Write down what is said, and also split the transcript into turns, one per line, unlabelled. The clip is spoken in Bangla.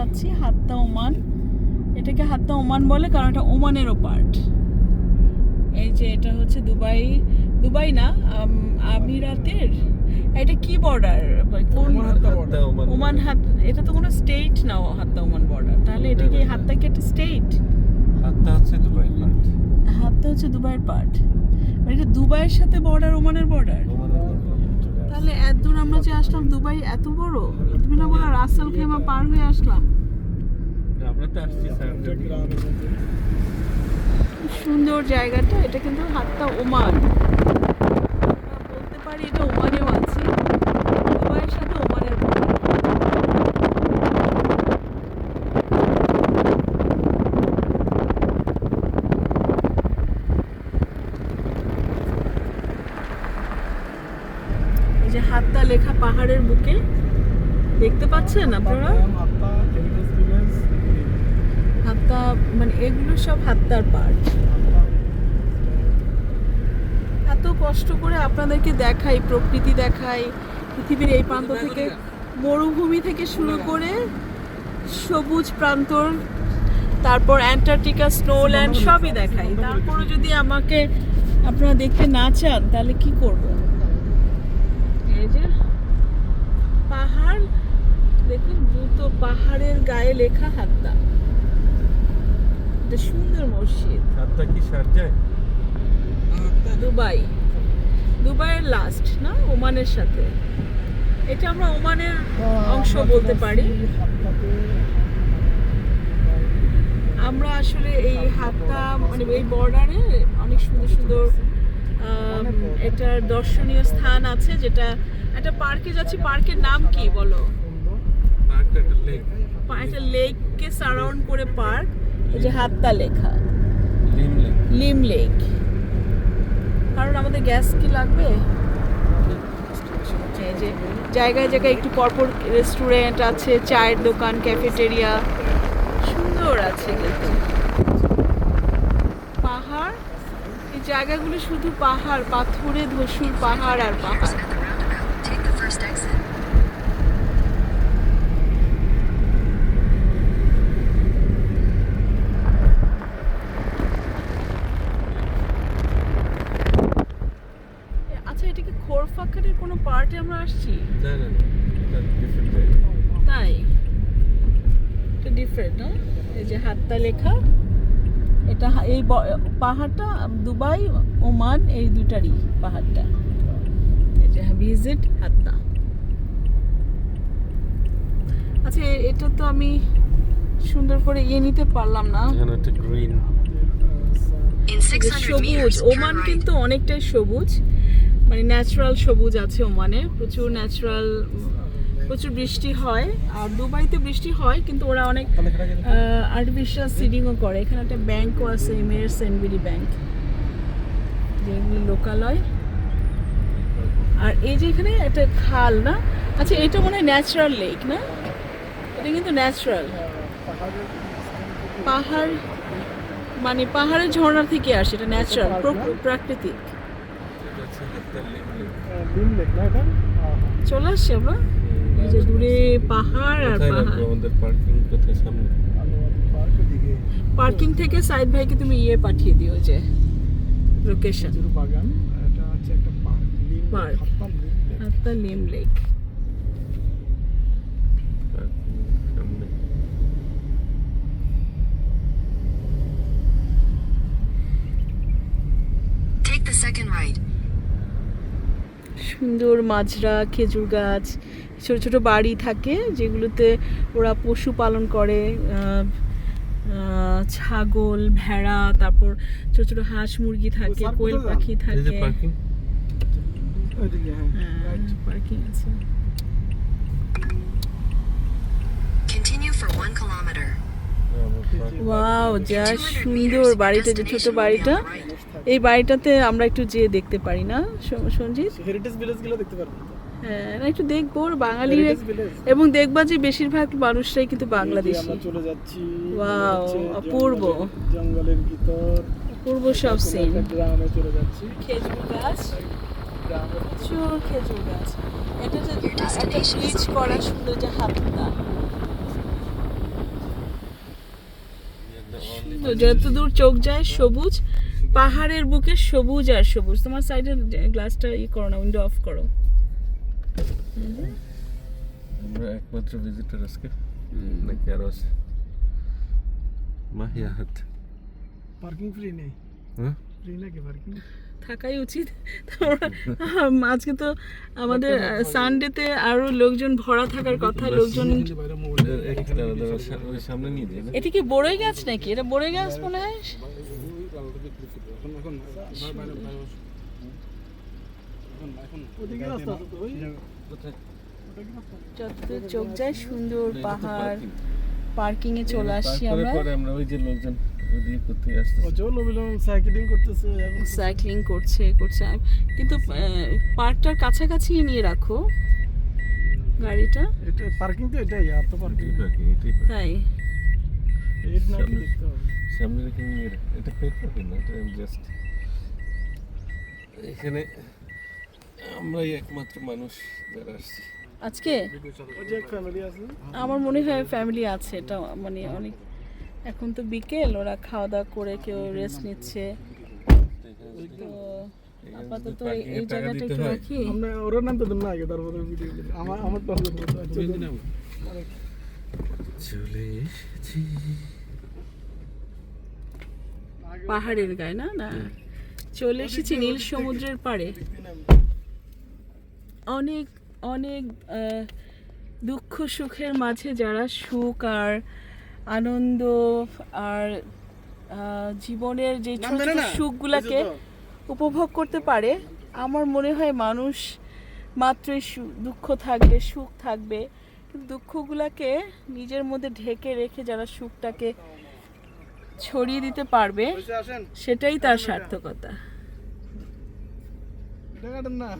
যাচ্ছি হাত্তা ওমান। এটাকে হাত্তা ওমান বলে কারণ এটা ওমানেরও পার্ট এই যে এটা হচ্ছে দুবাই দুবাই না আমিরাতের এটা কি বর্ডার কোন
ওমান।
হাত এটা তো কোনো স্টেট না হাত্তা ওমান বর্ডার তাহলে এটা কি হাত্তা কি একটা স্টেট
হাতটা হচ্ছে দুবাই পার্ট
হাত্তা হচ্ছে দুবাইয়ের পার্ট মানে এটা দুবাইয়ের সাথে বর্ডার ওমানের বর্ডার তাহলে এত দূর আমরা যে আসলাম দুবাই এত বড়? তুমি না বলো রাসেল খেমা পার হয়ে আসলাম।
আসছি
সুন্দর জায়গাটা এটা কিন্তু হাত্তা ওমান। বলতে পারি এটা ওমানেও আছে। দুবাইয়ের সাথে ওমানের এই যে হাত্তা লেখা পাহাড়ের বুকে দেখতে পাচ্ছেন আপনারা? হাত্তা মানে এগুলো সব হাত্তার পার্ট। এত কষ্ট করে আপনাদেরকে দেখাই প্রকৃতি দেখাই পৃথিবীর এই প্রান্ত থেকে মরুভূমি থেকে শুরু করে সবুজ প্রান্তর তারপর অ্যান্টার্কটিকা স্নোল্যান্ড সবই দেখাই। তারপরে যদি আমাকে আপনারা দেখতে না চান তাহলে কি করব? এই যে পাহাড় দেখুন দুটো পাহাড়ের গায়ে লেখা হাত্তা এটা সুন্দর মসজিদ।
হাতটা কি শারজায়
দুবাই। দুবাইয়ের লাস্ট না? ওমানের সাথে। এটা আমরা ওমানের অংশ বলতে পারি। আমরা আসলে এই হাতটা মানে এই বর্ডারে অনেক সুন্দর সুন্দর এটার দর্শনীয় স্থান আছে যেটা একটা পার্কে যাচ্ছি। পার্কের নাম কি বলো?
পার্কটা একটা লেক
একটা লেককে সারাউন্ড করে পার্ক এই যে হাতটা লেখা।
লিম লেক।
কারণ আমাদের গ্যাস কি লাগবে? যে জায়গায় জায়গায় একটু পরপর রেস্টুরেন্ট আছে চায়ের দোকান ক্যাফেটেরিয়া। সুন্দর আছে কিন্তু। পাহাড়? এই জায়গাগুলো শুধু পাহাড় পাথরে ধসুর পাহাড় আর পাহাড়। খোরফাখানের কোনো পার্টে আমরা আসছি?
না না
তাই? এটা ডিফারেন্ট না? এই যে হাতটা লেখা এটা এই পাহাড়টা দুবাই ওমান এই দুটারই পাহাড়টা। এই যে ভিজিট হাতটা। আচ্ছা এটা তো আমি সুন্দর করে ইয়ে নিতে পারলাম না।
এখানে একটা গ্রিন
In 600
সবুজ ওমান কিন্তু অনেকটাই সবুজ। মানে ন্যাচারাল সবুজ আছে ওমানে। প্রচুর ন্যাচারাল প্রচুর বৃষ্টি হয়। আর দুবাইতে বৃষ্টি হয়, কিন্তু ওরা অনেক আর্টিফিশিয়াল সিডিংও করে। এখানে একটা ব্যাংকও আছে এমিরেটস এনবিডি ব্যাংক যেগুলো লোকালয় আর এই যে এখানে একটা খাল না? আচ্ছা এটা মনে হয় ন্যাচারাল লেক না? এটা কিন্তু ন্যাচারাল পাহাড় মানে পাহাড়ের ঝর্ণা থেকে আসে, এটা ন্যাচারাল প্রাকৃতিক
হচ্ছে হাতটা লিম লেক
চলে আসছে আমরা। এই যে দূরে পাহাড় আর পাহাড়।
আমাদের পার্কিং কোথায় সামনে?
পার্কিং থেকে সাইড ভাইকে তুমি ইয়ে পাঠিয়ে দিও যে লোকেশন
বাগান এটা হচ্ছে একটা পার্ক লিম
Park.
হাপ্পার লিম লেক।
আপনার লিম লেক
পার্কিং সামনে
Take the second right.
সুন্দর মাজরা খেজুর গাছ ছোট ছোট বাড়ি থাকে যেগুলোতে ওরা পশু পালন করে ছাগল ভেড়া তারপর ছোট ছোট হাঁস মুরগি থাকে কোয়েল পাখি থাকে।
পার্কিং
ওইদিকে হ্যাঁ।
আছে. ওয়াও যা সুন্দর বাড়িটা যে ছোট বাড়িটা। এই বাড়িটাতে আমরা একটু যেয়ে দেখতে পারি না? সঞ্জিত?
হেরিটেজ ভিলেজগুলো দেখতে পারবেন তো
হ্যাঁ একটু দেখব বাঙালি এবং দেখবা যে বেশিরভাগ মানুষরাই কিন্তু বাংলাদেশি
আমরা চলে যাচ্ছি
অপূর্ব।
জঙ্গলের- ভিতর।
পূর্ব সব সিন
গ্রামে চলে যাচ্ছি।
খেজুর গাছ। প্রচুর খেজুর গাছ। এটা যে একটা ব্রিজ করা সুন্দর যে হাতটা। যতদূর চোখ যায় সবুজ পাহাড়ের বুকে সবুজ আর সবুজ। তোমার সাইডের গ্লাসটা ই করো না উইন্ডো অফ করো।
আমরা একমাত্র ভিজিটর আজকে নাকি আরও আছে? মাহিয়াহাট
পার্কিং ফ্রি নেই।
হ্যাঁ?
ফ্রি নাকি পার্কিং
থাকাই উচিত। আজকে তো আমাদের সানডেতে আরও লোকজন ভরা থাকার কথা লোকজন এটা কি বড়ই গাছ নাকি? এটা বড়ই গাছ মনে হয়? যতদূর চোখ যায় সুন্দর পাহাড়। পার্কিং এ চলে আসছি আমরা।
পরে আমরা ওই যে লোকজন
সাইকেলিং করতেছে এখন
সাইক্লিং করছে করছে। কিন্তু পার্কটার কাছাকাছি নিয়ে রাখো গাড়িটা।
এটা পার্কিং তো এটাই আর তো পার্কিং।
তাই।
দেখতে হবে?
সামনে রেখে এটা পেট না এটা জাস্ট এখানে আমরাই একমাত্র মানুষ যারা আসছি।
আজকে? আমার মনে হয় ফ্যামিলি আছে এটা মানে অনেক এখন তো বিকেল ওরা খাওয়া দাওয়া করে কেউ রেস্ট নিচ্ছে। তো আপাতত এই- জায়গাটা একটু রাখি।
আমরা ওরা নাম তো না আগে তারপরে ভিডিও আমার আমার তো
চলে এসেছি।
পাহাড়ের গায়ে না? না। চলে এসেছি নীল সমুদ্রের পাড়ে। অনেক অনেক দুঃখ সুখের মাঝে যারা সুখ আর আনন্দ আর জীবনের যে ছোট ছোট সুখগুলাকে উপভোগ করতে পারে আমার মনে হয় মানুষ মাত্রই দুঃখ থাকবে সুখ থাকবে। কিন্তু দুঃখগুলাকে নিজের মধ্যে ঢেকে রেখে যারা সুখটাকে ছড়িয়ে দিতে পারবে সেটাই তার সার্থকতা।
না।